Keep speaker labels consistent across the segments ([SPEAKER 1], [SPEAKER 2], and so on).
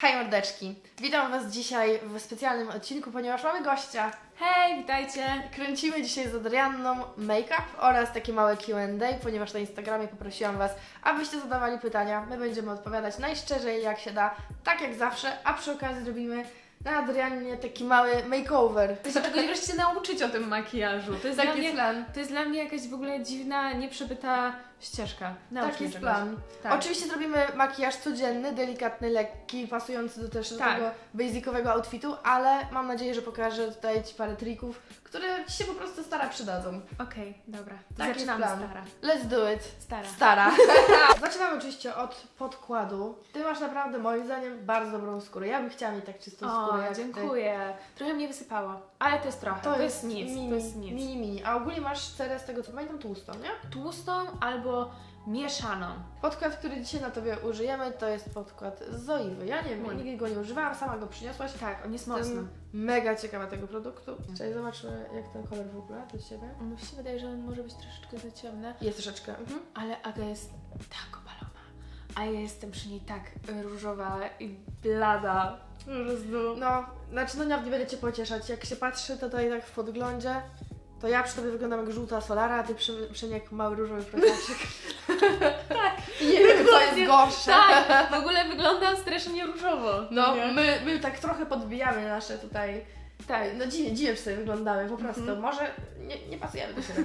[SPEAKER 1] Hej mordeczki, witam Was dzisiaj w specjalnym odcinku, ponieważ mamy gościa.
[SPEAKER 2] Hej, witajcie!
[SPEAKER 1] Kręcimy dzisiaj z Adrianną make-up oraz takie małe Q&A, ponieważ na Instagramie poprosiłam Was, abyście zadawali pytania. My będziemy odpowiadać najszczerzej jak się da, tak jak zawsze, a przy okazji zrobimy na Adrianie taki mały makeover.
[SPEAKER 2] Chcę się czegoś wreszcie nauczyć o tym makijażu. To jest, dla
[SPEAKER 1] Taki
[SPEAKER 2] mnie,
[SPEAKER 1] jest plan.
[SPEAKER 2] to jest dla mnie jakaś w ogóle dziwna, nieprzebyta ścieżka. Naucz
[SPEAKER 1] Taki
[SPEAKER 2] mnie
[SPEAKER 1] jest
[SPEAKER 2] czegoś.
[SPEAKER 1] plan.
[SPEAKER 2] Tak.
[SPEAKER 1] Oczywiście zrobimy makijaż codzienny, delikatny, lekki, pasujący do też do
[SPEAKER 2] Tak.
[SPEAKER 1] tego basicowego outfitu, ale mam nadzieję, że pokażę tutaj Ci parę trików, które Ci się po prostu stara przydadzą.
[SPEAKER 2] Okej, dobra. To
[SPEAKER 1] Tak jest
[SPEAKER 2] Zaczynamy
[SPEAKER 1] plan.
[SPEAKER 2] stara.
[SPEAKER 1] Let's do it.
[SPEAKER 2] Stara.
[SPEAKER 1] Stara. Zaczynamy oczywiście od podkładu. Ty masz naprawdę moim zdaniem bardzo dobrą skórę. Ja bym chciała mieć tak czystą
[SPEAKER 2] O,
[SPEAKER 1] skórę jak Ty.
[SPEAKER 2] dziękuję. Trochę mnie wysypało, ale to jest trochę. To, jest nic.
[SPEAKER 1] Mini,
[SPEAKER 2] to jest nic.
[SPEAKER 1] Mini, mini. A ogólnie masz cerę z tego co pamiętam tłustą, nie?
[SPEAKER 2] Tłustą albo mieszaną.
[SPEAKER 1] Podkład, który dzisiaj na Tobie użyjemy, to jest podkład z Zoiwy. Ja nie wiem, nigdy go nie używałam, sama go przyniosłaś.
[SPEAKER 2] Tak, on jest mocny.
[SPEAKER 1] mega ciekawa tego produktu. Czyli zobaczmy, jak ten kolor w ogóle do Ciebie.
[SPEAKER 2] Mi się wydaje, że on może być troszeczkę za ciemny,
[SPEAKER 1] Jest troszeczkę. Mhm.
[SPEAKER 2] ale Aga jest tak opalona. A ja jestem przy niej tak różowa i blada.
[SPEAKER 1] No, znaczy no nie, nie będę Cię pocieszać. Jak się patrzy tutaj tak w podglądzie, to ja przy Tobie wyglądam jak żółta solara, a Ty przy, przy mnie jak mały różowy prosiaczek. tak. Nie wiem, co jest gorsze.
[SPEAKER 2] Tak, w ogóle wyglądam strasznie różowo.
[SPEAKER 1] No,
[SPEAKER 2] nie?
[SPEAKER 1] my, my tak trochę podbijamy nasze tutaj.
[SPEAKER 2] Tak.
[SPEAKER 1] No dziwnie, dziwnie sobie wyglądamy, po prostu.
[SPEAKER 2] Mhm.
[SPEAKER 1] Może nie, nie pasujemy do siebie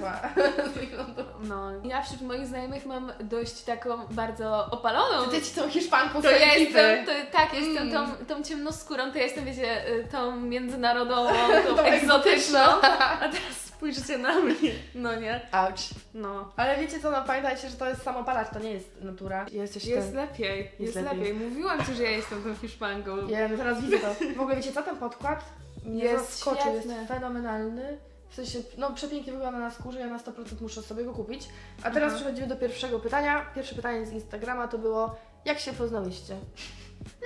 [SPEAKER 1] wyglądu.
[SPEAKER 2] No, ja wśród moich znajomych mam dość taką bardzo opaloną.
[SPEAKER 1] Ty jesteś tą Hiszpanką
[SPEAKER 2] to ja jestem, to, tak, jestem
[SPEAKER 1] Mm.
[SPEAKER 2] tą, tą ciemnoskórą, to ja jestem, wiecie, y, tą międzynarodową, tą,
[SPEAKER 1] Tą
[SPEAKER 2] egzotyczną. A teraz spójrzcie na mnie. No nie?
[SPEAKER 1] Ouch.
[SPEAKER 2] No.
[SPEAKER 1] Ale wiecie co, no pamiętajcie, że to jest samopalacz, to nie jest natura. Jesteś
[SPEAKER 2] Jest
[SPEAKER 1] ten...
[SPEAKER 2] lepiej, jest,
[SPEAKER 1] lepiej.
[SPEAKER 2] lepiej. Mówiłam Ci, że ja jestem tą Hiszpanką.
[SPEAKER 1] Ja no teraz widzę to. W ogóle wiecie co, ten podkład mnie
[SPEAKER 2] Jest
[SPEAKER 1] zaskoczył, jest
[SPEAKER 2] świetny.
[SPEAKER 1] fenomenalny. W sensie, no przepięknie wygląda na skórze, ja na 100% muszę sobie go kupić. A teraz
[SPEAKER 2] Mhm.
[SPEAKER 1] przechodzimy do pierwszego pytania. Pierwsze pytanie z Instagrama to było, jak się poznałyście?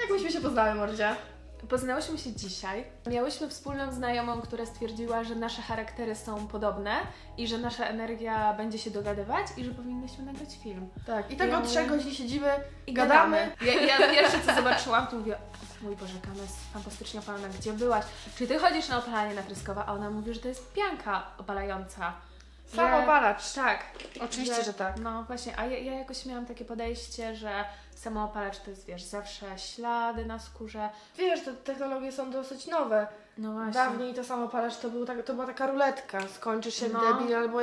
[SPEAKER 1] Jak myśmy się poznały, Mordzia?
[SPEAKER 2] Poznałyśmy się dzisiaj. Miałyśmy wspólną znajomą, która stwierdziła, że nasze charaktery są podobne i że nasza energia będzie się dogadywać i że powinnyśmy nagrać film.
[SPEAKER 1] Tak, i tak
[SPEAKER 2] Ja
[SPEAKER 1] od trzech godzin siedzimy
[SPEAKER 2] I
[SPEAKER 1] gadamy.
[SPEAKER 2] gadamy. Ja, ja pierwsze co zobaczyłam, to mówię, mój Boże, Kama jest fantastycznie opalona, gdzie byłaś? Czy ty chodzisz na opalanie natryskowe? A ona mówi, że to jest pianka opalająca.
[SPEAKER 1] Samopalacz.
[SPEAKER 2] Tak.
[SPEAKER 1] Oczywiście, że tak.
[SPEAKER 2] No właśnie, a ja, ja jakoś miałam takie podejście, że samoopalacz to jest, wiesz, zawsze ślady na skórze.
[SPEAKER 1] Wiesz, te technologie są dosyć nowe.
[SPEAKER 2] No właśnie.
[SPEAKER 1] Dawniej to samopalacz to, był tak, to była taka ruletka. Skończysz się
[SPEAKER 2] No.
[SPEAKER 1] debil albo,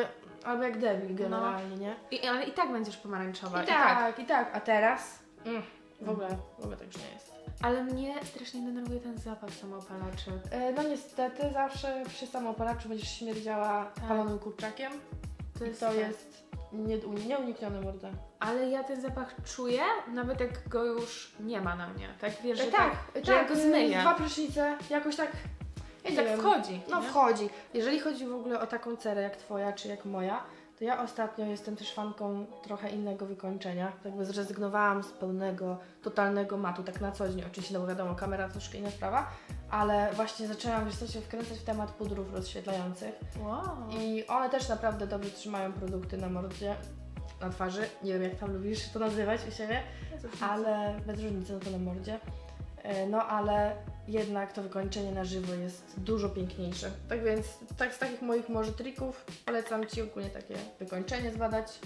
[SPEAKER 1] albo jak debil generalnie, nie?
[SPEAKER 2] I, ale i tak będziesz pomarańczowa.
[SPEAKER 1] I tak, i tak. A teraz? Mm, w, ogóle, w ogóle tak już nie jest.
[SPEAKER 2] Ale mnie strasznie denerwuje ten zapach samoopalaczy.
[SPEAKER 1] E, no niestety zawsze przy samopalaczu będziesz śmierdziała
[SPEAKER 2] Tak.
[SPEAKER 1] palonym kurczakiem.
[SPEAKER 2] To
[SPEAKER 1] I
[SPEAKER 2] jest
[SPEAKER 1] to
[SPEAKER 2] tak.
[SPEAKER 1] jest nie, nieuniknione mordę.
[SPEAKER 2] Ale ja ten zapach czuję, nawet jak go już nie ma na mnie. Tak wiesz, że
[SPEAKER 1] E, tak,
[SPEAKER 2] że ja go
[SPEAKER 1] e,
[SPEAKER 2] zmyję.
[SPEAKER 1] Dwa prysznice, jakoś tak. Ja
[SPEAKER 2] tak
[SPEAKER 1] wiem.
[SPEAKER 2] wchodzi.
[SPEAKER 1] No
[SPEAKER 2] nie?
[SPEAKER 1] wchodzi. Jeżeli chodzi w ogóle o taką cerę jak twoja, czy jak moja, to ja ostatnio jestem też fanką trochę innego wykończenia. Jakby zrezygnowałam z pełnego, totalnego matu, tak na co dzień oczywiście, no bo wiadomo, kamera troszkę inna sprawa, ale właśnie zaczęłam wiesz, się wkręcać w temat pudrów rozświetlających
[SPEAKER 2] Wow.
[SPEAKER 1] i one też naprawdę dobrze trzymają produkty na mordzie, na twarzy. Nie wiem, jak tam lubisz to nazywać u siebie, ale bez różnicy no to na mordzie. E, No ale jednak to wykończenie na żywo jest dużo piękniejsze. Tak więc tak z takich moich może trików polecam Ci ogólnie takie wykończenie zbadać.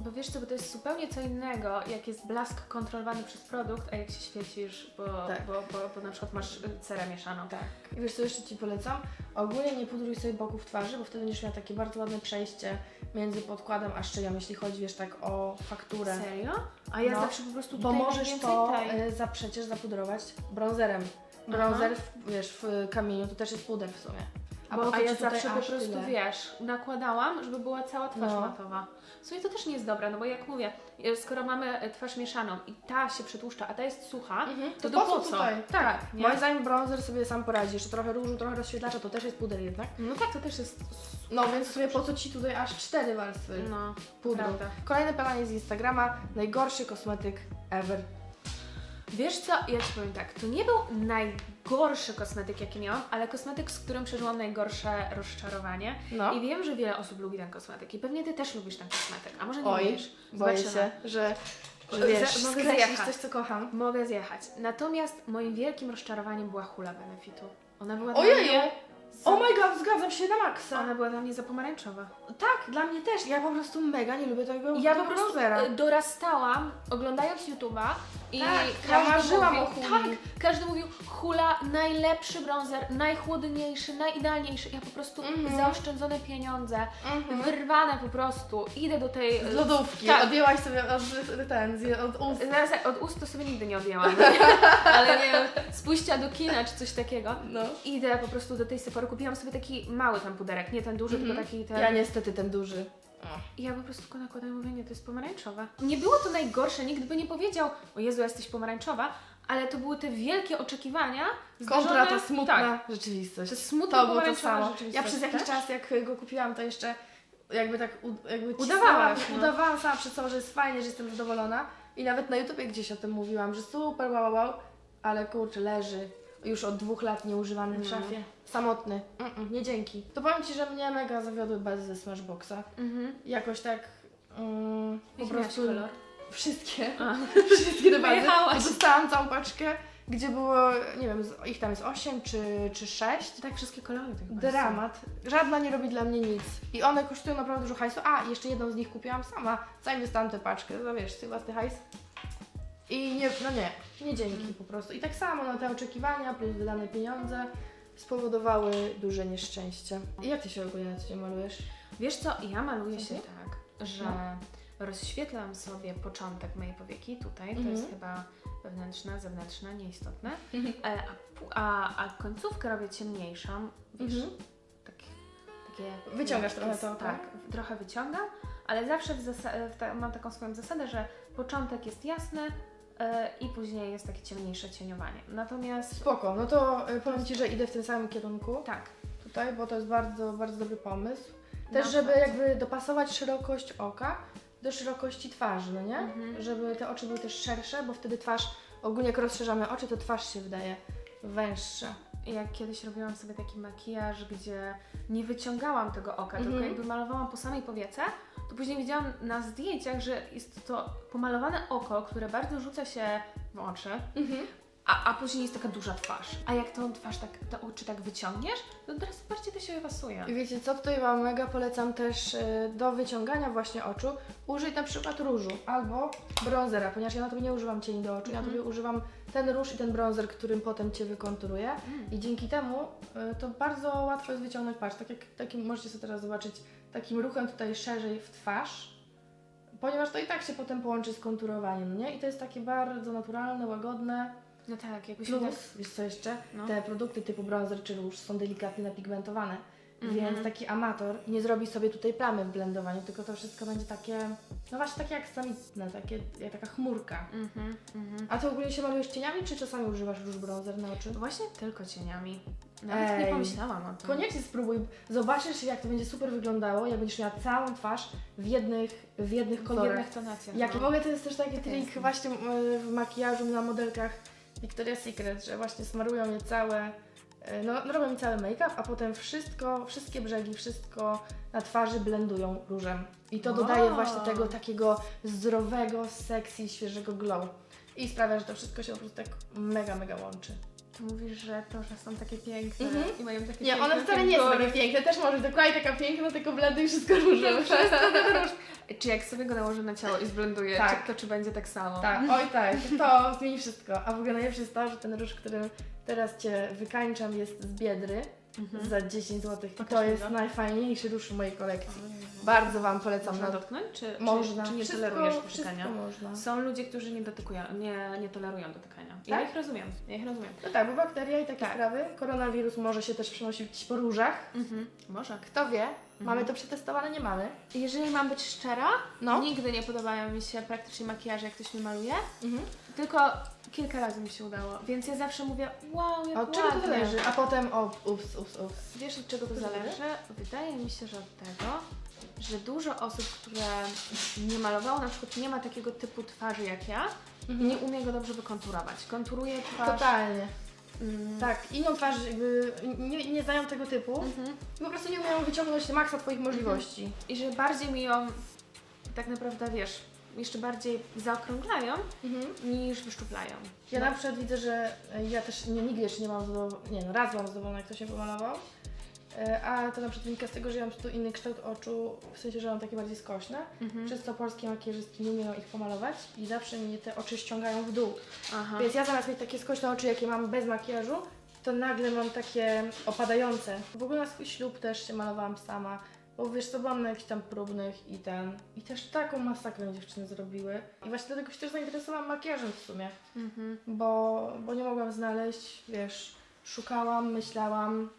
[SPEAKER 2] Bo wiesz co, bo to jest zupełnie co innego, jak jest blask kontrolowany przez produkt, a jak się świecisz, bo,
[SPEAKER 1] Tak.
[SPEAKER 2] bo, bo, bo na przykład masz y, cerę mieszaną.
[SPEAKER 1] Tak. I wiesz co jeszcze Ci polecam? Ogólnie nie pudruj sobie boków twarzy, bo wtedy będziesz miała takie bardzo ładne przejście między podkładem a szczyją, jeśli chodzi wiesz tak o fakturę.
[SPEAKER 2] Serio? A ja
[SPEAKER 1] No,
[SPEAKER 2] zawsze po prostu
[SPEAKER 1] Bo
[SPEAKER 2] tutaj
[SPEAKER 1] możesz
[SPEAKER 2] najwięcej
[SPEAKER 1] to e, za przecież zapudrować bronzerem. Bronzer, w, wiesz, w kamieniu to też jest puder w sumie.
[SPEAKER 2] A,
[SPEAKER 1] po
[SPEAKER 2] bo,
[SPEAKER 1] co
[SPEAKER 2] a ja
[SPEAKER 1] ci tutaj
[SPEAKER 2] zawsze po
[SPEAKER 1] aż
[SPEAKER 2] prostu,
[SPEAKER 1] tyle?
[SPEAKER 2] wiesz, nakładałam, żeby była cała twarz
[SPEAKER 1] No.
[SPEAKER 2] matowa. W sumie to też nie jest dobre, no bo jak mówię, e, skoro mamy e, twarz mieszaną i ta się przetłuszcza, a ta jest sucha,
[SPEAKER 1] Mhm.
[SPEAKER 2] to,
[SPEAKER 1] To po
[SPEAKER 2] po
[SPEAKER 1] co
[SPEAKER 2] co?
[SPEAKER 1] tutaj?
[SPEAKER 2] Tak, nie?
[SPEAKER 1] Moim zdaniem bronzer sobie sam poradzi. Jeszcze trochę różu, trochę rozświetlacza, to też jest puder jednak.
[SPEAKER 2] No tak, to też jest...
[SPEAKER 1] No więc sobie po co Ci tutaj aż cztery warstwy
[SPEAKER 2] No,
[SPEAKER 1] pudru?
[SPEAKER 2] prawda.
[SPEAKER 1] Kolejne pytanie z Instagrama. Najgorszy kosmetyk ever.
[SPEAKER 2] Wiesz co, ja Ci powiem tak, to nie był najgorszy kosmetyk, jaki miałam, ale kosmetyk, z którym przeżyłam najgorsze rozczarowanie.
[SPEAKER 1] No.
[SPEAKER 2] I wiem, że wiele osób lubi ten kosmetyk i pewnie Ty też lubisz ten kosmetyk, a może nie
[SPEAKER 1] Oj,
[SPEAKER 2] lubisz?
[SPEAKER 1] Boję
[SPEAKER 2] Zobaczymy.
[SPEAKER 1] się, że Że wiesz,
[SPEAKER 2] mogę
[SPEAKER 1] skreślić
[SPEAKER 2] zjechać.
[SPEAKER 1] coś, co kocham.
[SPEAKER 2] Mogę zjechać. Natomiast moim wielkim rozczarowaniem była hula Benefitu. Ona była
[SPEAKER 1] Ojeju!
[SPEAKER 2] dla mnie...
[SPEAKER 1] Oh my god, zgadzam się na maksa.
[SPEAKER 2] Ona była dla mnie za pomarańczowa.
[SPEAKER 1] Tak, dla mnie też. Ja po prostu mega nie lubię tego
[SPEAKER 2] Ja po
[SPEAKER 1] tego
[SPEAKER 2] prostu
[SPEAKER 1] browsera.
[SPEAKER 2] e, dorastałam oglądając YouTube'a i
[SPEAKER 1] Tak, ja
[SPEAKER 2] każdy
[SPEAKER 1] marzyłam
[SPEAKER 2] mówił,
[SPEAKER 1] o huli.
[SPEAKER 2] Tak, każdy mówił hula, najlepszy bronzer, najchłodniejszy, najidealniejszy. Ja po prostu
[SPEAKER 1] Mhm.
[SPEAKER 2] zaoszczędzone pieniądze,
[SPEAKER 1] Mhm.
[SPEAKER 2] wyrwane po prostu, idę do tej...
[SPEAKER 1] Z lodówki.
[SPEAKER 2] Tak.
[SPEAKER 1] Odjęłaś sobie od, ten, z- od ust.
[SPEAKER 2] Zaraz, od ust to sobie nigdy nie odjęłam, ale nie wiem, z pójścia do kina czy coś takiego.
[SPEAKER 1] No.
[SPEAKER 2] Idę po prostu do tej Sephory, kupiłam sobie taki mały tam puderek, nie ten duży,
[SPEAKER 1] Mhm.
[SPEAKER 2] tylko taki ten...
[SPEAKER 1] Ja niestety ten duży.
[SPEAKER 2] I ja po prostu go nakładam i mówię, nie, to jest pomarańczowa. Nie było to najgorsze, nikt by nie powiedział, o Jezu, jesteś pomarańczowa, ale to były te wielkie oczekiwania
[SPEAKER 1] Kontra
[SPEAKER 2] zdarzone-
[SPEAKER 1] ta smutna
[SPEAKER 2] Tak,
[SPEAKER 1] rzeczywistość.
[SPEAKER 2] to smutna
[SPEAKER 1] To było to
[SPEAKER 2] pomarańczowa
[SPEAKER 1] samo.
[SPEAKER 2] rzeczywistość.
[SPEAKER 1] Ja przez jakiś
[SPEAKER 2] tak?
[SPEAKER 1] czas, jak go kupiłam, to jeszcze jakby tak jakby
[SPEAKER 2] Udawałaś,
[SPEAKER 1] cisnęłam-
[SPEAKER 2] no.
[SPEAKER 1] Udawałam sama przed sobą, że jest fajnie, że jestem zadowolona. I nawet na YouTubie gdzieś o tym mówiłam, że super, wow, wow. Ale kurczę, leży już od dwóch lat nieużywany w
[SPEAKER 2] No.
[SPEAKER 1] szafie. Samotny. Mm-mm, nie dzięki. To powiem Ci, że mnie mega zawiodły bazy ze Smashboxa.
[SPEAKER 2] Mhm.
[SPEAKER 1] Jakoś tak mm, po
[SPEAKER 2] Jaki miałaś
[SPEAKER 1] prostu
[SPEAKER 2] kolor?
[SPEAKER 1] wszystkie.
[SPEAKER 2] A.
[SPEAKER 1] wszystkie te bazy.
[SPEAKER 2] Wyjechałaś.
[SPEAKER 1] Dostałam całą paczkę, gdzie było, nie wiem, z- ich tam jest 8 czy, czy 6.
[SPEAKER 2] Tak, wszystkie kolory tych.
[SPEAKER 1] Dramat. Żadna nie robi dla mnie nic. I one kosztują naprawdę dużo hajsu. A, jeszcze jedną z nich kupiłam sama. Zanim dostałam tę paczkę. No wiesz, ty własny hajs. I nie, no nie, nie dzięki po prostu. I tak samo na te oczekiwania plus wydane pieniądze spowodowały duże nieszczęście. I jak ty się ogólnie na co dzień malujesz?
[SPEAKER 2] Wiesz co, ja maluję się
[SPEAKER 1] ty?
[SPEAKER 2] tak, że
[SPEAKER 1] No.
[SPEAKER 2] rozświetlam sobie początek mojej powieki tutaj, to
[SPEAKER 1] Mhm.
[SPEAKER 2] jest chyba wewnętrzne, zewnętrzne, nieistotne, e, a, pu- a, a końcówkę robię ciemniejszą, wiesz,
[SPEAKER 1] Mhm.
[SPEAKER 2] tak, takie...
[SPEAKER 1] Wyciągasz trochę to,
[SPEAKER 2] Tak, trochę wyciągam, ale zawsze w zasa- w ta, mam taką swoją zasadę, że początek jest jasny i później jest takie ciemniejsze cieniowanie. Natomiast
[SPEAKER 1] Spoko, no to y, powiem Ci, że idę w tym samym kierunku
[SPEAKER 2] tak,
[SPEAKER 1] tutaj, bo to jest bardzo, bardzo dobry pomysł. Też,
[SPEAKER 2] No,
[SPEAKER 1] żeby
[SPEAKER 2] fakt.
[SPEAKER 1] jakby dopasować szerokość oka do szerokości twarzy, no nie?
[SPEAKER 2] Mhm.
[SPEAKER 1] Żeby te oczy były też szersze, bo wtedy twarz, ogólnie jak rozszerzamy oczy, to twarz się wydaje węższa.
[SPEAKER 2] jak kiedyś robiłam sobie taki makijaż, gdzie nie wyciągałam tego oka,
[SPEAKER 1] Mhm.
[SPEAKER 2] tylko jakby malowałam po samej powiece, to później widziałam na zdjęciach, że jest to pomalowane oko, które bardzo rzuca się w oczy, a, a później jest taka duża twarz. A jak tą twarz, tak, te oczy tak wyciągniesz, to teraz bardziej to się pasuje.
[SPEAKER 1] I wiecie co, tutaj Wam mega polecam też y, do wyciągania właśnie oczu użyć na przykład różu albo bronzera, ponieważ ja na tobie nie używam cieni do oczu, ja na
[SPEAKER 2] Mhm.
[SPEAKER 1] tobie używam ten róż i ten bronzer, którym potem Cię wykonturuję.
[SPEAKER 2] Mm.
[SPEAKER 1] I dzięki temu y, to bardzo łatwo jest wyciągnąć, patrz, tak jak takim możecie sobie teraz zobaczyć, takim ruchem tutaj szerzej w twarz, ponieważ to i tak się potem połączy z konturowaniem, nie? I to jest takie bardzo naturalne, łagodne.
[SPEAKER 2] No tak, jakbyś tak...
[SPEAKER 1] Plus, wiesz co jeszcze?
[SPEAKER 2] No.
[SPEAKER 1] Te produkty typu bronzer czy róż są delikatnie napigmentowane,
[SPEAKER 2] Mhm.
[SPEAKER 1] więc taki amator nie zrobi sobie tutaj plamy w blendowaniu, tylko to wszystko będzie takie, no właśnie takie jak samitne, takie, jak taka chmurka.
[SPEAKER 2] Mhm, mhm.
[SPEAKER 1] A ty ogólnie się malujesz cieniami, czy czasami używasz róż bronzer na oczy?
[SPEAKER 2] Właśnie tylko cieniami. Nawet nie
[SPEAKER 1] Ej.
[SPEAKER 2] pomyślałam o tym.
[SPEAKER 1] Koniecznie spróbuj. Zobaczysz, jak to będzie super wyglądało, jak będziesz miała całą twarz w jednych, w jednych
[SPEAKER 2] W
[SPEAKER 1] kolorach.
[SPEAKER 2] jednych tonacjach.
[SPEAKER 1] Jak
[SPEAKER 2] no.
[SPEAKER 1] w ogóle to jest też taki
[SPEAKER 2] Tak
[SPEAKER 1] trik
[SPEAKER 2] jest.
[SPEAKER 1] właśnie y, w makijażu na modelkach Victoria's Secret, że właśnie smarują je całe, no, no robią mi cały make-up, a potem wszystko, wszystkie brzegi, wszystko na twarzy blendują różem. I to dodaje
[SPEAKER 2] Wow.
[SPEAKER 1] właśnie tego takiego zdrowego, sexy, świeżego glow. I sprawia, że to wszystko się po prostu tak mega, mega łączy.
[SPEAKER 2] To mówisz, że to, że są takie piękne
[SPEAKER 1] Mhm.
[SPEAKER 2] i mają takie
[SPEAKER 1] Nie,
[SPEAKER 2] piękne
[SPEAKER 1] one wcale nie są takie piękne, też możesz dokładnie taka piękna, tylko blenduj wszystko różem.
[SPEAKER 2] Czy jak sobie go nałożę na ciało i zblenduję,
[SPEAKER 1] Tak.
[SPEAKER 2] czy, to czy będzie tak samo?
[SPEAKER 1] Tak, oj tak, to zmieni wszystko. A w ogóle najlepsze jest to, że ten róż, którym teraz Cię wykańczam jest z Biedry
[SPEAKER 2] Mhm.
[SPEAKER 1] za 10 zł.
[SPEAKER 2] Pokaż
[SPEAKER 1] to jest
[SPEAKER 2] go.
[SPEAKER 1] najfajniejszy róż w mojej kolekcji. Bardzo Wam polecam.
[SPEAKER 2] Można
[SPEAKER 1] na
[SPEAKER 2] dotknąć, czy,
[SPEAKER 1] Można.
[SPEAKER 2] czy, czy nie
[SPEAKER 1] wszystko,
[SPEAKER 2] tolerujesz dotykania?
[SPEAKER 1] można.
[SPEAKER 2] Są ludzie, którzy nie dotykują, nie, nie tolerują dotykania. Ja
[SPEAKER 1] Tak?
[SPEAKER 2] ich rozumiem, ja ich rozumiem.
[SPEAKER 1] No tak, bo bakteria i takie
[SPEAKER 2] Tak.
[SPEAKER 1] sprawy. Koronawirus może się też przenosić po różach.
[SPEAKER 2] Mhm. Może.
[SPEAKER 1] Kto wie? Mamy to przetestowane, nie mamy.
[SPEAKER 2] Jeżeli mam być szczera,
[SPEAKER 1] No.
[SPEAKER 2] nigdy nie podobają mi się praktycznie makijaże, jak ktoś mi maluje,
[SPEAKER 1] Mhm.
[SPEAKER 2] tylko kilka razy mi się udało, więc ja zawsze mówię, wow, jak
[SPEAKER 1] od czego to
[SPEAKER 2] ładnie.
[SPEAKER 1] zależy? A potem, o, ups, ups, ups.
[SPEAKER 2] Wiesz od czego to
[SPEAKER 1] Zależy?
[SPEAKER 2] Wydaje mi się, że od tego, że dużo osób, które nie malowało, na przykład nie ma takiego typu twarzy jak ja, nie umie go dobrze wykonturować. Konturuje twarz.
[SPEAKER 1] Totalnie.
[SPEAKER 2] Mm.
[SPEAKER 1] Tak, inną twarz jakby nie, nie znają tego typu.
[SPEAKER 2] Mhm.
[SPEAKER 1] I po prostu nie umieją wyciągnąć maksa Twoich możliwości.
[SPEAKER 2] I że bardziej mi ją tak naprawdę, wiesz, jeszcze bardziej zaokrąglają niż wyszczuplają.
[SPEAKER 1] Ja
[SPEAKER 2] No.
[SPEAKER 1] na przykład widzę, że e, ja też nie, nigdy jeszcze nie mam zadowolenia, nie no, raz mam zadowolenia, jak to się pomalował, E, a to na przykład wynika z tego, że ja mam tu inny kształt oczu, w sensie, że mam takie bardziej skośne,
[SPEAKER 2] Mhm.
[SPEAKER 1] przez co polskie makijażystki nie umieją ich pomalować i zawsze mnie te oczy ściągają w dół.
[SPEAKER 2] Aha.
[SPEAKER 1] Więc ja zamiast mieć takie skośne oczy, jakie mam bez makijażu, to nagle mam takie opadające. W ogóle na swój ślub też się malowałam sama, bo wiesz co, byłam na jakichś tam próbnych i ten. I też taką masakrę dziewczyny zrobiły. I właśnie dlatego się też zainteresowałam makijażem w sumie,
[SPEAKER 2] Mhm.
[SPEAKER 1] bo, bo nie mogłam znaleźć, wiesz, szukałam, myślałam.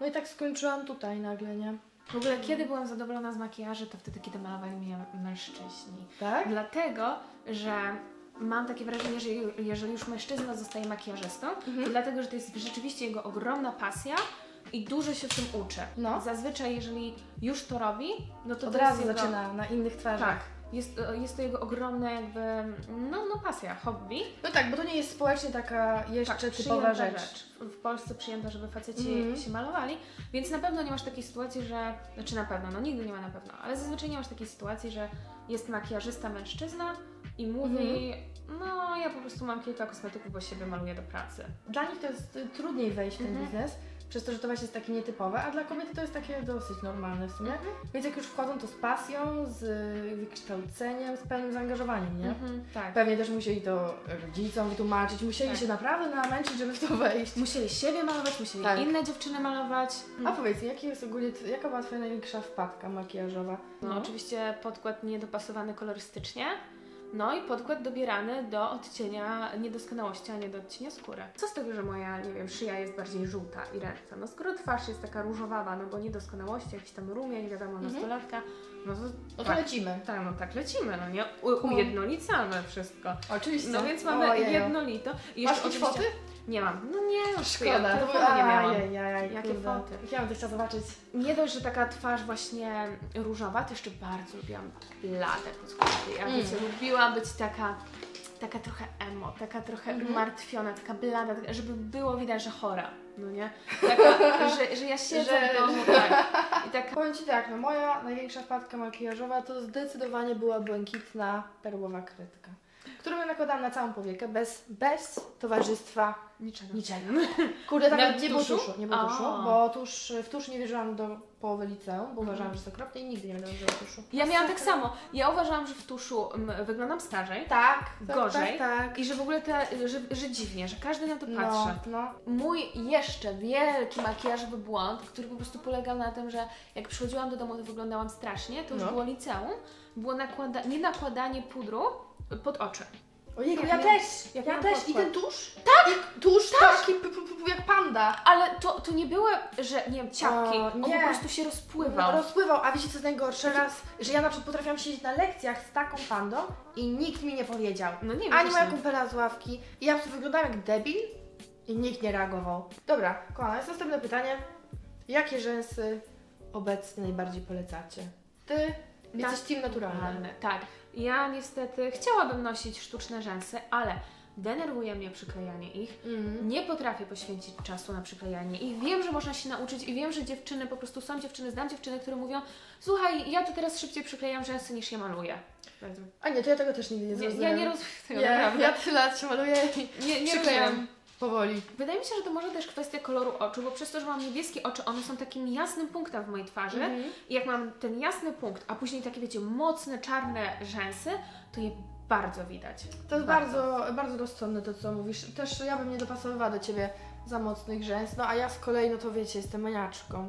[SPEAKER 1] No i tak skończyłam tutaj nagle, nie?
[SPEAKER 2] W ogóle kiedy byłam zadowolona z makijażu, to wtedy, kiedy malowali mnie mężczyźni.
[SPEAKER 1] Tak?
[SPEAKER 2] Dlatego, że mam takie wrażenie, że jeżeli już mężczyzna zostaje makijażystą,
[SPEAKER 1] Mhm.
[SPEAKER 2] to dlatego, że to jest rzeczywiście jego ogromna pasja i dużo się w tym uczy.
[SPEAKER 1] No.
[SPEAKER 2] Zazwyczaj, jeżeli już to robi, no to
[SPEAKER 1] Od
[SPEAKER 2] to
[SPEAKER 1] razu
[SPEAKER 2] jego...
[SPEAKER 1] zaczyna na innych twarzach.
[SPEAKER 2] Tak. Jest, jest to jego ogromna jakby, no, no pasja, hobby.
[SPEAKER 1] No tak, bo to nie jest społecznie taka jeszcze
[SPEAKER 2] Tak,
[SPEAKER 1] typowa
[SPEAKER 2] przyjęta
[SPEAKER 1] rzecz.
[SPEAKER 2] W Polsce przyjęto, żeby faceci
[SPEAKER 1] Mhm.
[SPEAKER 2] się malowali, więc na pewno nie masz takiej sytuacji, że, znaczy na pewno, no nigdy nie ma na pewno, ale zazwyczaj nie masz takiej sytuacji, że jest makijażysta mężczyzna i mówi,
[SPEAKER 1] Mhm.
[SPEAKER 2] no ja po prostu mam kilka kosmetyków, bo siebie maluję do pracy.
[SPEAKER 1] Dla nich to jest y, trudniej wejść w ten
[SPEAKER 2] Mhm.
[SPEAKER 1] biznes, przez to, że to właśnie jest takie nietypowe, a dla kobiety to jest takie dosyć normalne w sumie. Więc jak już wchodzą, to z pasją, z wykształceniem, z pełnym zaangażowaniem, nie?
[SPEAKER 2] Mhm, tak.
[SPEAKER 1] Pewnie też musieli to rodzicom wytłumaczyć, musieli
[SPEAKER 2] Tak.
[SPEAKER 1] się naprawdę namęczyć, żeby w to wejść.
[SPEAKER 2] Musieli siebie malować, musieli
[SPEAKER 1] Tak.
[SPEAKER 2] inne dziewczyny malować.
[SPEAKER 1] A powiedz jaki jest ogólnie, jaka była Twoja największa wpadka makijażowa?
[SPEAKER 2] No, oczywiście podkład niedopasowany kolorystycznie. No i podkład dobierany do odcienia niedoskonałości, a nie do odcienia skóry. Co z tego, że moja, nie wiem, szyja jest bardziej żółta i ręce? No skoro twarz jest taka różowawa, no bo niedoskonałości, jakiś tam rumień, wiadomo,
[SPEAKER 1] Mhm.
[SPEAKER 2] No to
[SPEAKER 1] No to
[SPEAKER 2] tak,
[SPEAKER 1] lecimy.
[SPEAKER 2] tak, no tak lecimy, no nie? U, ujednolicamy wszystko.
[SPEAKER 1] Oczywiście.
[SPEAKER 2] No więc mamy
[SPEAKER 1] Ojeju.
[SPEAKER 2] jednolito. I
[SPEAKER 1] Masz jakieś foty?
[SPEAKER 2] Nie mam. No nie, już
[SPEAKER 1] Szkoda,
[SPEAKER 2] ja
[SPEAKER 1] to były...
[SPEAKER 2] nie miałam.
[SPEAKER 1] Ajajaj,
[SPEAKER 2] Jakie
[SPEAKER 1] kurde.
[SPEAKER 2] foty?
[SPEAKER 1] Ja bym to chciała zobaczyć.
[SPEAKER 2] Nie dość, że taka twarz właśnie różowa, to jeszcze bardzo lubiłam blade podkłady. Ja
[SPEAKER 1] Mm.
[SPEAKER 2] wiecie, lubiłam być taka, taka trochę emo, taka trochę
[SPEAKER 1] Mhm.
[SPEAKER 2] martwiona, taka blada, taka- żeby było widać, że chora, no nie? Taka, że, że ja siedzę
[SPEAKER 1] Że-
[SPEAKER 2] w domu, tak. I taka,
[SPEAKER 1] Powiem Ci tak, no moja największa wpadka makijażowa to zdecydowanie była błękitna perłowa kredka, którą nakładałam na całą powiekę bez, bez towarzystwa
[SPEAKER 2] niczego.
[SPEAKER 1] niczego. Kurde, tam
[SPEAKER 2] Nawet
[SPEAKER 1] nie było
[SPEAKER 2] tuszu?
[SPEAKER 1] nie było
[SPEAKER 2] A.
[SPEAKER 1] tuszu, bo tusz, w tusz nie wierzyłam do połowy liceum, bo uważałam, że jest okropnie i nigdy nie będę użyła tuszu.
[SPEAKER 2] Ja miałam tak samo. Ja uważałam, że w tuszu mm, wyglądam starzej.
[SPEAKER 1] Tak, tak,
[SPEAKER 2] Gorzej.
[SPEAKER 1] Tak, tak.
[SPEAKER 2] I że w ogóle te, że, że dziwnie, że każdy na to
[SPEAKER 1] No,
[SPEAKER 2] patrzy.
[SPEAKER 1] no.
[SPEAKER 2] Mój jeszcze wielki makijażowy błąd, który po prostu polegał na tym, że jak przychodziłam do domu, to wyglądałam strasznie, to już
[SPEAKER 1] No.
[SPEAKER 2] było liceum, było nakłada nie nakładanie pudru pod oczy.
[SPEAKER 1] Ojej, ja
[SPEAKER 2] miał-
[SPEAKER 1] też,
[SPEAKER 2] jak
[SPEAKER 1] ja też. I ten tusz? Tak! Jak, tusz taki p, p, p, jak panda.
[SPEAKER 2] Ale to, to nie było, że nie wiem, ciapki,
[SPEAKER 1] O,
[SPEAKER 2] on
[SPEAKER 1] nie.
[SPEAKER 2] po prostu się rozpływał.
[SPEAKER 1] Rozpływał, a wiecie co jest najgorsze? Raz, że ja na przykład potrafiłam siedzieć na lekcjach z taką pandą i nikt mi nie powiedział.
[SPEAKER 2] No nie wiem,
[SPEAKER 1] Ani moja kumpela z ławki. I ja wyglądałam jak debil i nikt nie reagował. Dobra, kochana, jest następne pytanie. Jakie rzęsy obecnie najbardziej polecacie? Ty jesteś team naturalny.
[SPEAKER 2] Tak. Ja niestety chciałabym nosić sztuczne rzęsy, ale denerwuje mnie przyklejanie ich.
[SPEAKER 1] Mm.
[SPEAKER 2] Nie potrafię poświęcić czasu na przyklejanie ich. Wiem, że można się nauczyć i wiem, że dziewczyny, po prostu są dziewczyny, znam dziewczyny, które mówią słuchaj, ja to teraz szybciej przyklejam rzęsy niż je maluję.
[SPEAKER 1] A nie, to ja tego też nigdy nie zrozumiałam.
[SPEAKER 2] ja nie rozumiem tego,
[SPEAKER 1] Nie,
[SPEAKER 2] naprawdę.
[SPEAKER 1] ja tyle lat się maluję i
[SPEAKER 2] nie, nie
[SPEAKER 1] przyklejam. Powoli.
[SPEAKER 2] Wydaje mi się, że to może też kwestia koloru oczu, bo przez to, że mam niebieskie oczy, one są takim jasnym punktem w mojej twarzy
[SPEAKER 1] Mhm.
[SPEAKER 2] i jak mam ten jasny punkt, a później takie, wiecie, mocne, czarne rzęsy, to je bardzo widać.
[SPEAKER 1] To jest bardzo, bardzo rozsądne to, co mówisz. Też ja bym nie dopasowywała do Ciebie za mocnych rzęs, no a ja z kolei, no to wiecie, jestem maniaczką.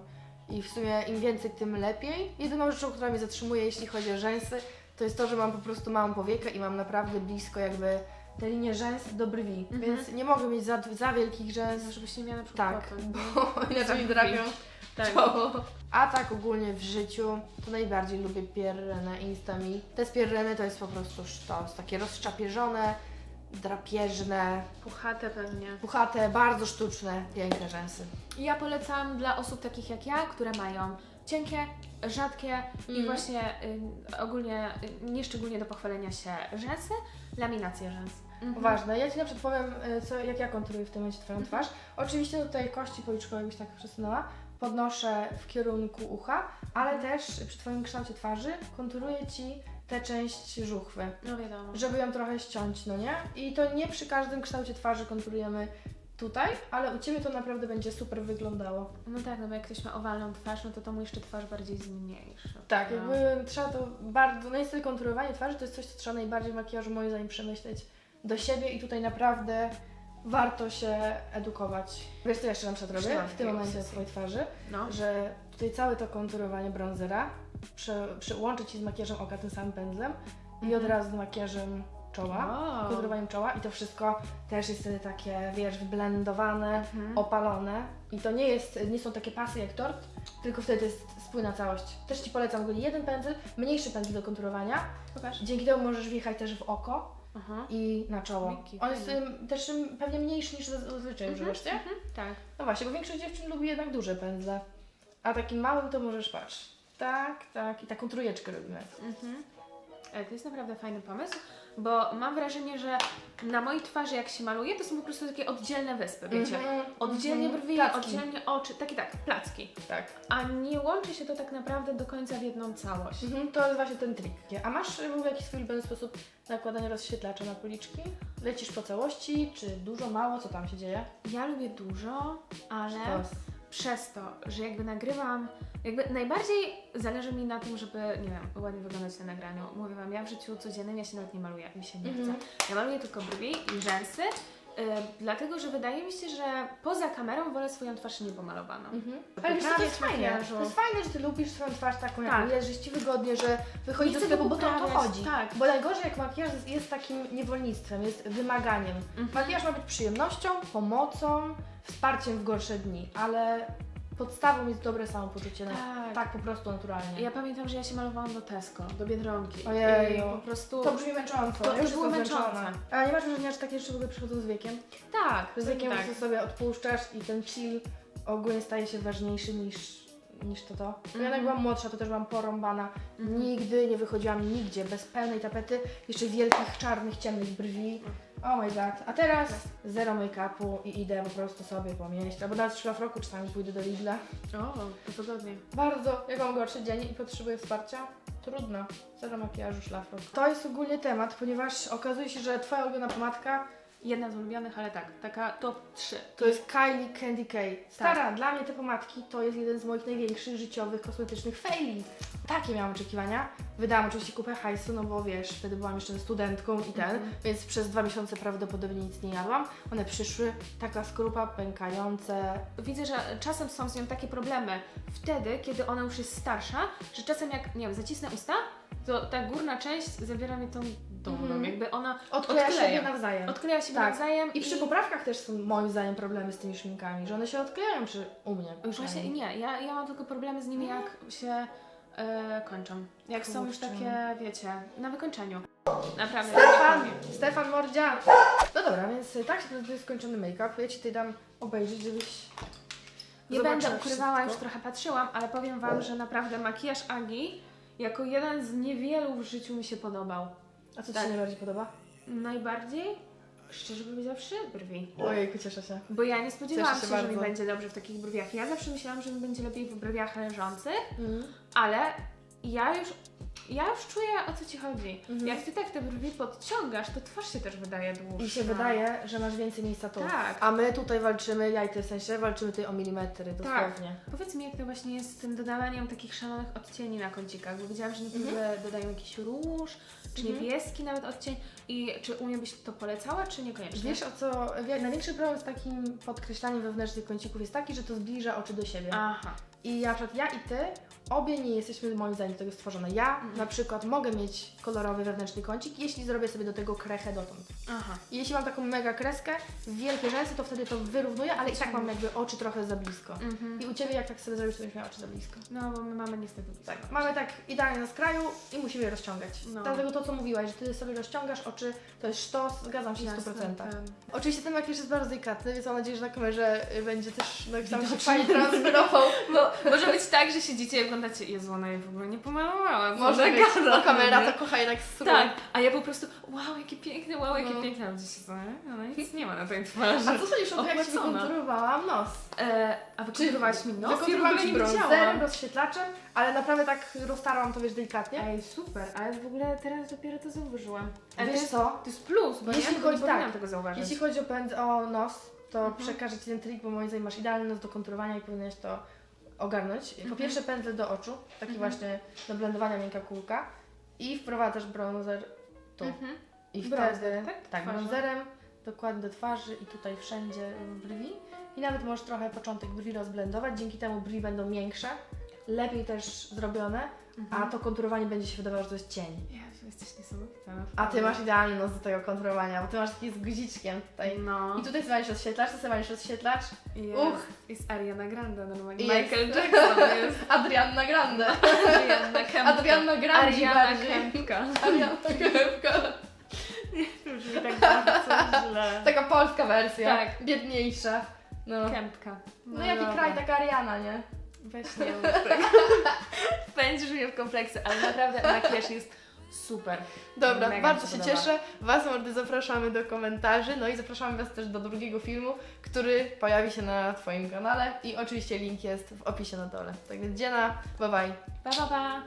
[SPEAKER 1] I w sumie im więcej, tym lepiej. Jedyną rzeczą, która mnie zatrzymuje, jeśli chodzi o rzęsy, to jest to, że mam po prostu małą powiekę i mam naprawdę blisko jakby te linie rzęs do brwi.
[SPEAKER 2] Mhm.
[SPEAKER 1] Więc nie mogę mieć za, za wielkich rzęs,
[SPEAKER 2] Żebyś nie miała na przykład
[SPEAKER 1] tak,
[SPEAKER 2] kłopot.
[SPEAKER 1] bo inaczej mi drapią
[SPEAKER 2] Tak.
[SPEAKER 1] czoło. A tak ogólnie w życiu, to najbardziej lubię pierrenę Instami. Te z pierreny to jest po prostu sztos, takie rozczapieżone, drapieżne,
[SPEAKER 2] Puchate pewnie.
[SPEAKER 1] puchate, bardzo sztuczne, piękne rzęsy.
[SPEAKER 2] Ja polecam dla osób takich jak ja, które mają cienkie, rzadkie i
[SPEAKER 1] Mhm.
[SPEAKER 2] właśnie y, ogólnie y, nieszczególnie do pochwalenia się rzęsy, laminację rzęs. Mhm.
[SPEAKER 1] Ważne. Ja Ci na przykład powiem, y, co, jak ja konturuję w tym momencie Twoją twarz. Oczywiście tutaj kości policzkowe jakbyś tak przesunęła, podnoszę w kierunku ucha, ale też przy Twoim kształcie twarzy konturuję Ci tę część żuchwy,
[SPEAKER 2] No wiadomo.
[SPEAKER 1] żeby ją trochę ściąć, no nie? I to nie przy każdym kształcie twarzy konturujemy tutaj, ale u Ciebie to naprawdę będzie super wyglądało.
[SPEAKER 2] No tak, no bo jak ktoś ma owalną twarz, no to to mu jeszcze twarz bardziej zmniejszy.
[SPEAKER 1] Tak,
[SPEAKER 2] no.
[SPEAKER 1] jakby trzeba to bardzo, no niestety konturowanie twarzy to jest coś, co trzeba najbardziej w makijażu moim zdaniem przemyśleć do siebie i tutaj naprawdę warto się edukować. Wiesz co jeszcze na przykład robię w tym momencie swojej twarzy?
[SPEAKER 2] No.
[SPEAKER 1] Że tutaj całe to konturowanie bronzera prze, przełączyć się z makijażem oka tym samym pędzlem i
[SPEAKER 2] Mhm.
[SPEAKER 1] od razu z makijażem czoła,
[SPEAKER 2] Wow.
[SPEAKER 1] konturowaniem czoła i to wszystko też jest wtedy takie, wiesz, wyblendowane,
[SPEAKER 2] Mhm.
[SPEAKER 1] opalone i to nie jest, nie są takie pasy jak tort, tylko wtedy to jest spójna całość. Też Ci polecam jeden pędzel, mniejszy pędzel do konturowania,
[SPEAKER 2] Pokaż.
[SPEAKER 1] dzięki temu możesz wjechać też w oko
[SPEAKER 2] Aha.
[SPEAKER 1] i na czoło.
[SPEAKER 2] Jaki
[SPEAKER 1] On jest też pewnie mniejszy niż zazwyczaj używasz, nie?
[SPEAKER 2] Mhm. Tak.
[SPEAKER 1] No właśnie, bo większość dziewczyn lubi jednak duże pędzle, a takim małym to możesz, patrz, tak, tak i taką trójeczkę robimy.
[SPEAKER 2] Mhm. Ale to jest naprawdę fajny pomysł, bo mam wrażenie, że na mojej twarzy jak się maluje, to są po prostu takie oddzielne wyspy, wiecie?
[SPEAKER 1] Mhm,
[SPEAKER 2] Oddzielnie
[SPEAKER 1] mhm.
[SPEAKER 2] brwi,
[SPEAKER 1] Placki.
[SPEAKER 2] oddzielnie oczy, takie tak, placki.
[SPEAKER 1] Tak.
[SPEAKER 2] A nie łączy się to tak naprawdę do końca w jedną całość.
[SPEAKER 1] Mhm, to jest właśnie ten trik. A masz w ogóle jakiś swój ulubiony sposób nakładania rozświetlacza na policzki? Lecisz po całości, czy dużo, mało, co tam się dzieje?
[SPEAKER 2] Ja lubię dużo, ale przez to, że jakby nagrywam, jakby najbardziej zależy mi na tym, żeby, nie wiem, ładnie wyglądać na nagraniu. Mówię Wam, ja w życiu codziennym, ja się nawet nie maluję, mi się nie
[SPEAKER 1] Mhm.
[SPEAKER 2] chce. Ja maluję tylko brwi i rzęsy, y, dlatego, że wydaje mi się, że poza kamerą wolę swoją twarz niepomalowaną.
[SPEAKER 1] Mhm. Ale wiesz, co, to jest fajne. To jest fajne, że ty lubisz swoją twarz taką, jaką
[SPEAKER 2] Tak.
[SPEAKER 1] jest, że ci wygodnie, że wychodzisz
[SPEAKER 2] Nie
[SPEAKER 1] do sklepu, bo
[SPEAKER 2] tego
[SPEAKER 1] to o to chodzi.
[SPEAKER 2] tak.
[SPEAKER 1] Bo najgorzej, jak makijaż jest, jest takim niewolnictwem, jest wymaganiem.
[SPEAKER 2] Mhm.
[SPEAKER 1] Makijaż ma być przyjemnością, pomocą, wsparciem w gorsze dni, ale podstawą jest dobre samopoczucie.
[SPEAKER 2] Tak.
[SPEAKER 1] Tak po prostu naturalnie.
[SPEAKER 2] Ja pamiętam, że ja się malowałam do Tesco, do Biedronki.
[SPEAKER 1] Ojeju.
[SPEAKER 2] I po prostu...
[SPEAKER 1] To brzmi męcząco.
[SPEAKER 2] To- to
[SPEAKER 1] już
[SPEAKER 2] było męczące.
[SPEAKER 1] Ale nie masz wrażenia, że takie rzeczy w ogóle przychodzą z wiekiem?
[SPEAKER 2] Tak,
[SPEAKER 1] z wiekiem
[SPEAKER 2] tak.
[SPEAKER 1] sobie odpuszczasz i ten chill ogólnie staje się ważniejszy niż, niż to to. Bo Ja
[SPEAKER 2] Mhm.
[SPEAKER 1] jak byłam młodsza, to też byłam porąbana.
[SPEAKER 2] Mhm.
[SPEAKER 1] Nigdy nie wychodziłam nigdzie bez pełnej tapety, jeszcze wielkich, czarnych, ciemnych brwi. Oh my god. A teraz zero make-upu i idę po prostu sobie po mieście. Albo nawet w szlafroku czasami pójdę do Lidla.
[SPEAKER 2] O, to wygodnie.
[SPEAKER 1] Bardzo, jak mam gorszy dzień i potrzebuję wsparcia, trudno. Zero makijażu, szlafrok. To jest ogólnie temat, ponieważ okazuje się, że Twoja ulubiona pomadka
[SPEAKER 2] Jedna z ulubionych, ale tak, taka top 3.
[SPEAKER 1] To jest Kylie Candy K. Stara, dla mnie te pomadki to jest jeden z moich największych życiowych kosmetycznych faili. Takie miałam oczekiwania. Wydałam oczywiście kupę hajsu, no bo wiesz, wtedy byłam jeszcze studentką i ten,
[SPEAKER 2] Mhm.
[SPEAKER 1] więc przez dwa miesiące prawdopodobnie nic nie jadłam. One przyszły, taka skorupa, pękające.
[SPEAKER 2] Widzę, że czasem są z nią takie problemy wtedy, kiedy ona już jest starsza, że czasem jak, nie wiem, zacisnę usta, to ta górna część zabiera mi tą dolną,
[SPEAKER 1] Mhm.
[SPEAKER 2] jakby ona
[SPEAKER 1] Odkleja
[SPEAKER 2] Odkleja.
[SPEAKER 1] siebie nawzajem.
[SPEAKER 2] odkleja się
[SPEAKER 1] Tak.
[SPEAKER 2] nawzajem
[SPEAKER 1] I przy poprawkach też są moim zdaniem problemy z tymi szminkami, że one się odklejają przy, u mnie.
[SPEAKER 2] Już właśnie nie, ja, ja mam tylko problemy z nimi, jak się e, kończą. Jak są już
[SPEAKER 1] Kurczę.
[SPEAKER 2] takie, wiecie, na wykończeniu. Naprawdę.
[SPEAKER 1] Stefan! Stefan Mordzia! No dobra, więc tak się to jest skończony make-up. Ja Ci tutaj dam obejrzeć, żebyś
[SPEAKER 2] Nie będę ukrywała, już trochę patrzyłam, ale powiem Wam, że naprawdę makijaż Agi jako jeden z niewielu w życiu mi się podobał.
[SPEAKER 1] A co Ci
[SPEAKER 2] Tak.
[SPEAKER 1] się najbardziej podoba?
[SPEAKER 2] Najbardziej, szczerze powiedziawszy, brwi.
[SPEAKER 1] Ojejku, cieszę się.
[SPEAKER 2] Bo ja nie spodziewałam
[SPEAKER 1] Cieszę
[SPEAKER 2] się,
[SPEAKER 1] się
[SPEAKER 2] że mi
[SPEAKER 1] bardzo.
[SPEAKER 2] będzie dobrze w takich brwiach. Ja zawsze myślałam, że mi będzie lepiej w brwiach leżących,
[SPEAKER 1] Mhm.
[SPEAKER 2] ale ja już, ja już czuję o co Ci chodzi.
[SPEAKER 1] Mhm.
[SPEAKER 2] Jak Ty tak te brwi podciągasz, to twarz się też wydaje dłuższa.
[SPEAKER 1] I się wydaje, że masz więcej miejsca tu.
[SPEAKER 2] Tak.
[SPEAKER 1] A my tutaj walczymy, ja i ty w sensie, walczymy tutaj o milimetry
[SPEAKER 2] Tak.
[SPEAKER 1] dosłownie.
[SPEAKER 2] Powiedz mi, jak to właśnie jest z tym dodawaniem takich szalonych odcieni na kącikach, bo widziałam, że niektórzy dodają jakiś róż, czy
[SPEAKER 1] Mhm.
[SPEAKER 2] niebieski nawet odcień i czy u mnie byś to polecała, czy niekoniecznie?
[SPEAKER 1] Wiesz o co, największy problem z takim podkreślaniem wewnętrznych kącików jest taki, że to zbliża oczy do siebie.
[SPEAKER 2] Aha.
[SPEAKER 1] I na przykład ja i ty, obie nie jesteśmy moim zdaniem do tego stworzone. Ja
[SPEAKER 2] Mhm.
[SPEAKER 1] na przykład mogę mieć kolorowy wewnętrzny kącik, jeśli zrobię sobie do tego krechę dotąd.
[SPEAKER 2] Aha.
[SPEAKER 1] I jeśli mam taką mega kreskę, wielkie rzęsy, to wtedy to wyrównuję, ale i tak mam jakby oczy trochę za blisko.
[SPEAKER 2] Mhm.
[SPEAKER 1] I u Ciebie jak tak sobie zrobisz, to będziesz miała oczy za blisko.
[SPEAKER 2] No, bo my mamy niestety blisko.
[SPEAKER 1] Tak, mamy tak idealnie na skraju i musimy je rozciągać.
[SPEAKER 2] No.
[SPEAKER 1] Dlatego to, co mówiłaś, że ty sobie rozciągasz oczy, to jest sztos, zgadzam się w 100%.
[SPEAKER 2] Jasne, em,
[SPEAKER 1] Oczywiście ten makijaż jest bardzo delikatny, więc mam nadzieję, że na kamerze y, będzie też no, sam się fajnie transferował.
[SPEAKER 2] Bo może być tak, że siedzicie i oglądacie, Jezu, ona jej w ogóle nie pomalowała.
[SPEAKER 1] Może być,
[SPEAKER 2] gada,
[SPEAKER 1] bo kamera to kocha jednak super.
[SPEAKER 2] Tak, a ja po prostu, wow, jakie piękne, wow, jakie
[SPEAKER 1] No.
[SPEAKER 2] piękne. A gdzieś się ona nic nie ma na tej twarzy.
[SPEAKER 1] A co sądzisz o tym, jak ci
[SPEAKER 2] Opłacona.
[SPEAKER 1] wykonturowałam nos?
[SPEAKER 2] E, a wykontrowałaś mi nos? Ja w
[SPEAKER 1] Wykonturowałam
[SPEAKER 2] ogóle
[SPEAKER 1] ci
[SPEAKER 2] nie
[SPEAKER 1] bronzerem,
[SPEAKER 2] widziałam.
[SPEAKER 1] rozświetlaczem, ale naprawdę tak roztarłam to, wiesz, delikatnie.
[SPEAKER 2] Ej, super, ale w ogóle teraz dopiero to zauważyłam. Ale to
[SPEAKER 1] Wiesz
[SPEAKER 2] jest,
[SPEAKER 1] co?
[SPEAKER 2] to jest plus, bo
[SPEAKER 1] Jeśli
[SPEAKER 2] ja
[SPEAKER 1] chodzi-
[SPEAKER 2] nie powinnam
[SPEAKER 1] tak.
[SPEAKER 2] tego zauważyć.
[SPEAKER 1] Jeśli chodzi o, pęd, o nos, to
[SPEAKER 2] Mhm.
[SPEAKER 1] przekażę Ci ten trik, bo moim zdaniem masz idealny nos do konturowania i powinnaś to ogarnąć. Po
[SPEAKER 2] Mhm.
[SPEAKER 1] pierwsze pędzel do oczu, taki
[SPEAKER 2] Mhm.
[SPEAKER 1] właśnie do blendowania miękka kulka i wprowadzasz bronzer tu.
[SPEAKER 2] Mhm.
[SPEAKER 1] I
[SPEAKER 2] Bronzer,
[SPEAKER 1] wtedy,
[SPEAKER 2] tak?
[SPEAKER 1] tak, bronzerem dokładnie do twarzy i tutaj wszędzie w brwi. I nawet możesz trochę początek brwi rozblendować, dzięki temu brwi będą większe, lepiej też zrobione,
[SPEAKER 2] Mhm.
[SPEAKER 1] a to konturowanie będzie się wydawało, że to jest cień.
[SPEAKER 2] Jezu, jesteś niesamowita.
[SPEAKER 1] A Ty masz idealny nos do tego konturowania, bo Ty masz taki z guziczkiem tutaj.
[SPEAKER 2] No.
[SPEAKER 1] I tutaj sobie walisz rozświetlacz, tu sobie walisz rozświetlacz.
[SPEAKER 2] Jest,
[SPEAKER 1] Uch.
[SPEAKER 2] jest Ariana Grande normalnie.
[SPEAKER 1] Jest.
[SPEAKER 2] Michael Jackson jest.
[SPEAKER 1] Adrianna Grande.
[SPEAKER 2] Ariana Kempka.
[SPEAKER 1] Adrianna Grande
[SPEAKER 2] Ariana
[SPEAKER 1] bardziej.
[SPEAKER 2] Kempka.
[SPEAKER 1] Arianna Kempka.
[SPEAKER 2] Brzmi tak bardzo źle.
[SPEAKER 1] Taka polska wersja.
[SPEAKER 2] Tak.
[SPEAKER 1] Biedniejsza. No.
[SPEAKER 2] Kempka.
[SPEAKER 1] No jaki
[SPEAKER 2] dobra.
[SPEAKER 1] kraj, taka Ariana, nie?
[SPEAKER 2] Weź nie mów. Będziesz mnie w kompleksie, ale naprawdę makijaż jest super.
[SPEAKER 1] Dobra,
[SPEAKER 2] Mega
[SPEAKER 1] bardzo
[SPEAKER 2] mi się podoba.
[SPEAKER 1] cieszę. Was mordy zapraszamy do komentarzy, no i zapraszamy Was też do drugiego filmu, który pojawi się na Twoim kanale i oczywiście link jest w opisie na dole. Tak więc dziena, bye bye.
[SPEAKER 2] Pa, pa, pa.